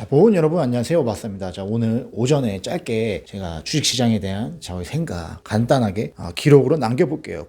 자, 보은 여러분 안녕하세요. 봤습니다. 자, 오늘 오전에 짧게 제가 주식시장에 대한 저의 생각 간단하게 아, 기록으로 남겨볼게요.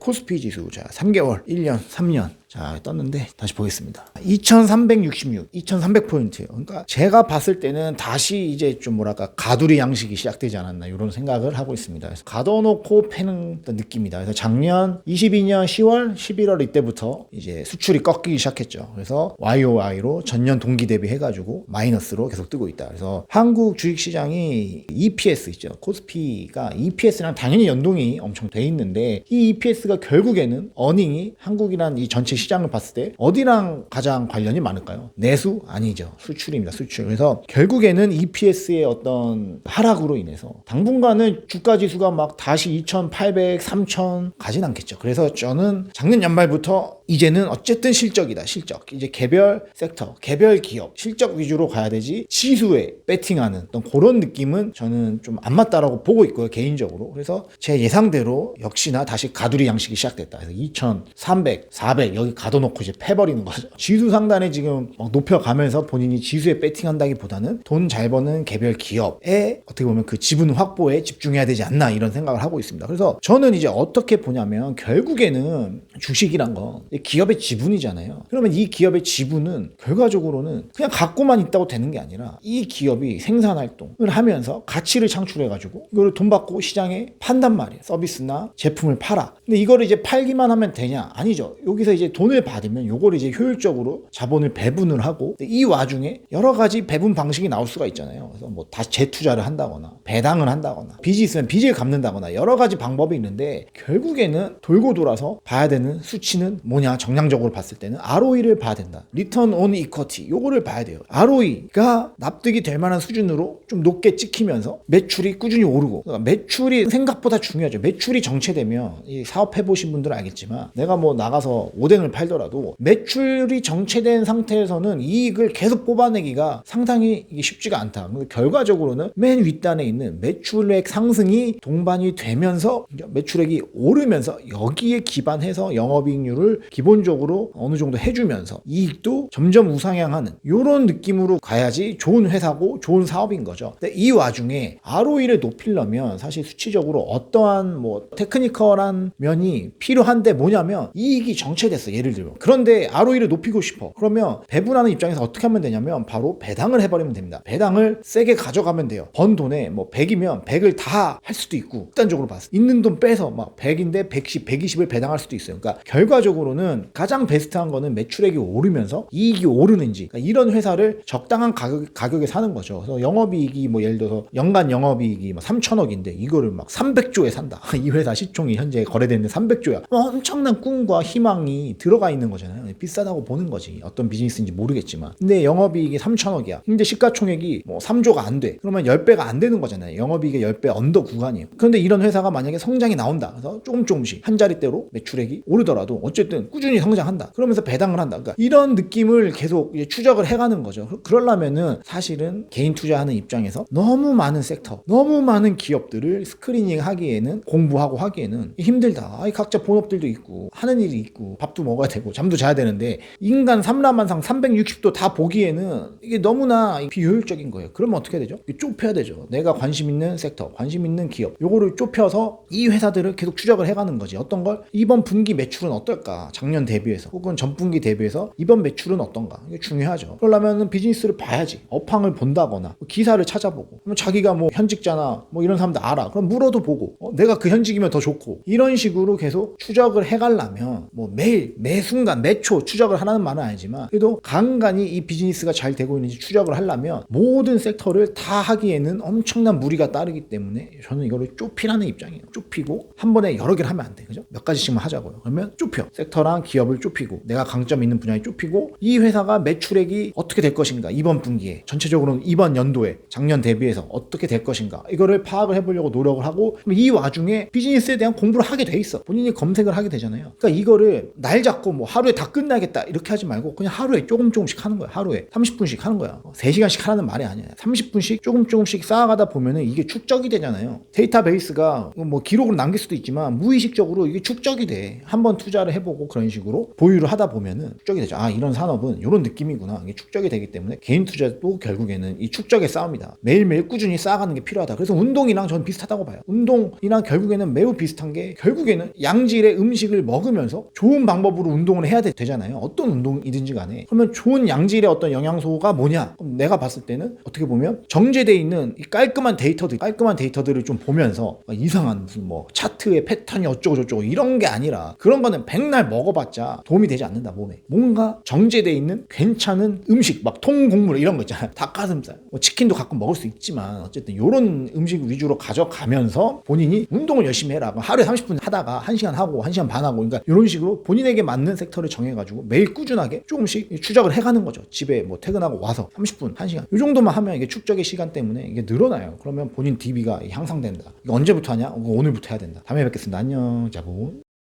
코스피 지수 자 3개월, 1년, 3년 자 떴는데 다시 보겠습니다. 2,366, 2,300포인트. 그러니까 제가 봤을 때는 다시 이제 좀 뭐랄까 가두리 양식이 시작되지 않았나 이런 생각을 하고 있습니다. 그래서 가둬놓고 패는 느낌이다. 그래서 작년 22년 10월, 11월 이때부터 이제 수출이 꺾이기 시작했죠. 그래서 YOY로 전년 동기 대비 해가지고 마이너스로 계속 뜨고 있다. 그래서 한국 주식시장이 EPS 있죠. 코스피가 EPS랑 당연히 연동이 엄청 돼 있는데 이 EPS가 결국에는 어닝이 한국이란 이 전체 시장을 봤을 때 어디랑 가장 관련이 많을까요? 내수 아니죠. 수출입니다. 수출. 그래서 결국에는 EPS의 어떤 하락으로 인해서 당분간은 주가 지수가 막 다시 2,800, 3,000 가진 않겠죠. 그래서 저는 작년 연말부터 이제는 어쨌든 실적이다. 실적. 이제 개별 섹터, 개별 기업 실적 위주로 가야 되지 지수에 배팅하는 어떤 그런 느낌은 저는 좀 안 맞다라고 보고 있고요. 개인적으로. 그래서 제 예상대로 역시나 다시 가두리 양식이 시작됐다. 그래서 2,300, 400 여기 가둬놓고 이제 패버리는 거죠. 지수 상단에 지금 막 높여가면서 본인이 지수에 배팅한다기보다는 돈 잘 버는 개별 기업에 어떻게 보면 그 지분 확보에 집중해야 되지 않나 이런 생각을 하고 있습니다. 그래서 저는 이제 어떻게 보냐면 결국에는 주식이란 건 기업의 지분이잖아요. 그러면 이 기업의 지분은 결과적으로는 그냥 갖고만 있다고 되는 게 아니라 이 기업이 생산 활동을 하면서 가치를 창출해 가지고 이거를 돈 받고 시장에 판단 말이에요. 서비스나 제품을 팔아. 근데 이거를 이제 팔기만 하면 되냐? 아니죠. 여기서 이제 돈을 받으면 요거를 이제 효율적으로 자본을 배분을 하고 이 와중에 여러 가지 배분 방식이 나올 수가 있잖아요. 그래서 뭐 다시 재투자를 한다거나 배당을 한다거나 빚이 있으면 빚을 갚는다거나 여러 가지 방법이 있는데 결국에는 돌고 돌아서 봐야 되는 수치는 뭐냐? 정량적으로 봤을 때는 ROE를 봐야 된다. 리턴 온 이쿼티 요거를 봐야 돼요. ROE가 납득이 될 만한 수준으로 좀 높게 찍히면서 매출이 꾸준히 오르고 그러니까 매출이 생각보다 중요하죠. 매출이 정체되면 이 사업 해 보신 분들은 알겠지만 내가 뭐 나가서 오뎅을 팔더라도 매출이 정체된 상태에서는 이익을 계속 뽑아내기가 상당히 쉽지가 않다. 결과적으로는 맨 윗단에 있는 매출액 상승이 동반이 되면서 매출액이 오르면서 여기에 기반해서 영업이익률을 기본적으로 어느 정도 해주면서 이익도 점점 우상향하는 이런 느낌으로 가야지 좋은 회사고 좋은 사업인 거죠. 근데 이 와중에 ROE를 높이려면 사실 수치적으로 어떠한 뭐 테크니컬한 면이 필요한데 뭐냐면 이익이 정체됐어 예를 들면. 그런데 ROE를 높이고 싶어. 그러면 배분하는 입장에서 어떻게 하면 되냐면 바로 배당을 해버리면 됩니다. 배당을 세게 가져가면 돼요. 번 돈에 뭐 100이면 100을 다 할 수도 있고 극단적으로 봤어 있는 돈 빼서 막 100인데 110, 120을 배당할 수도 있어요. 그러니까 결과적으로는 가장 베스트한 거는 매출액이 오르면서 이익이 오르는지. 그러니까 이런 회사를 적당한 가격, 가격에 사는 거죠. 그래서 영업이익이 뭐 예를 들어서 연간 영업이익이 뭐 3천억인데 이거를 막 300조에 산다. 이 회사 시총이 현재 거래되는 300조야. 엄청난 꿈과 희망이 들어가 있는 거잖아요. 비싸다고 보는 거지. 어떤 비즈니스인지 모르겠지만. 근데 영업이익이 3천억이야. 근데 시가총액이 뭐 3조가 안 돼. 그러면 10배가 안 되는 거잖아요. 영업이익의 10배 언더 구간이에요. 그런데 이런 회사가 만약에 성장이 나온다. 그래서 조금 조금씩 한 자릿대로 매출액이 오르더라도 어쨌든 꾸준히 성장한다. 그러면서 배당을 한다. 그러니까 이런 느낌을 계속 추적을 해가는 거죠. 그- 그러려면은 사실은 개인 투자하는 입장에서 너무 많은 섹터 너무 많은 기업들을 스크리닝 하기에는 공부하고 하기에는 힘들다. 아이 각자 본업들도 있고 하는 일이 있고 밥도 먹어야 되고 잠도 자야 되는데 인간 삼라만상 360도 다 보기에는 이게 너무나 비효율적인 거예요. 그러면 어떻게 되죠? 좁혀야 되죠. 내가 관심 있는 섹터 관심 있는 기업 요거를 좁혀서 이 회사들을 계속 추적을 해가는 거지. 어떤 걸? 이번 분기 매출은 어떨까? 작년 대비해서 혹은 전분기 대비해서 이번 매출은 어떤가? 이게 중요하죠. 그러려면 비즈니스를 봐야지. 업황을 본다거나 기사를 찾아보고 그러면 자기가 뭐 현직자나 뭐 이런 사람들 알아. 그럼 물어도 보고 어, 내가 그 현직이면 더 좋고 이런 식으로 계속 추적을 해가려면 뭐 매일 매 순간 매 초 추적을 하라는 말은 아니지만 그래도 간간히 이 비즈니스가 잘 되고 있는지 추적을 하려면 모든 섹터를 다 하기에는 엄청난 무리가 따르기 때문에 저는 이거를 좁히라는 입장이에요. 좁히고 한 번에 여러 개를 하면 안 돼. 그죠? 몇 가지씩만 하자고요. 그러면 좁혀. 섹터랑 기업을 좁히고 내가 강점 있는 분야에 좁히고 이 회사가 매출액이 어떻게 될 것인가? 이번 분기에. 전체적으로 이번 연도에. 작년 대비해서 어떻게 될 것인가? 이거를 파악을 해보려고 노력을 하고 이 와중에 비즈니스에 대한 공부를 하게 돼 있어. 본인이 검색을 하게 되잖아요. 그러니까 이거를 날 잡고 뭐 하루에 다 끝나겠다 이렇게 하지 말고 그냥 하루에 조금 조금씩 하는 거야. 하루에 30분씩 하는 거야. 3시간씩 하라는 말이 아니야. 30분씩 조금 조금씩 쌓아가다 보면은 이게 축적이 되잖아요. 데이터베이스가 뭐 기록을 남길 수도 있지만 무의식적으로 이게 축적이 돼. 한번 투자를 해보고 그런 식으로 보유를 하다 보면은 축적이 되죠. 아 이런 산업은 이런 느낌이구나. 이게 축적이 되기 때문에 개인 투자도 결국에는 이 축적의 싸움이다. 매일매일 꾸준히 쌓아가는 게 필요하다. 그래서 운동이랑 저는 비슷하다고 봐요. 운동이랑 결국에는 매우 비슷한 게 결국에는 양질의 음식을 먹으면서 좋은 방법으로 운동을 해야 되, 잖아요 어떤 운동이든지 간에. 그러면 좋은 양질의 어떤 영양소가 뭐냐? 내가 봤을 때는 어떻게 보면 정제돼 있는 이 깔끔한 데이터들, 깔끔한 데이터들을 좀 보면서 이상한 무슨 뭐 차트의 패턴이 어쩌고 저쩌고 이런 게 아니라 그런 거는 백날 먹어봤자 도움이 되지 않는다 몸에. 뭔가 정제돼 있는 괜찮은 음식, 막 통곡물 이런 거 있잖아요. 닭가슴살, 뭐 치킨도 가끔 먹을 수 있지만 어쨌든 이런 음식 위주로 가져가면서 본인이 운동을 열심히 해라. 하루에 30분 하다가 1시간 하고 1시간 반 하고 그러니까 이런 식으로 본인에게 맞는 섹터를 정해가지고 매일 꾸준하게 조금씩 추적을 해가는 거죠. 집에 뭐 퇴근하고 와서 30분, 1시간 이 정도만 하면 이게 축적의 시간 때문에 이게 늘어나요. 그러면 본인 DB가 향상된다. 이거 언제부터 하냐? 이거 오늘부터 해야 된다. 다음에 뵙겠습니다. 안녕, 자본.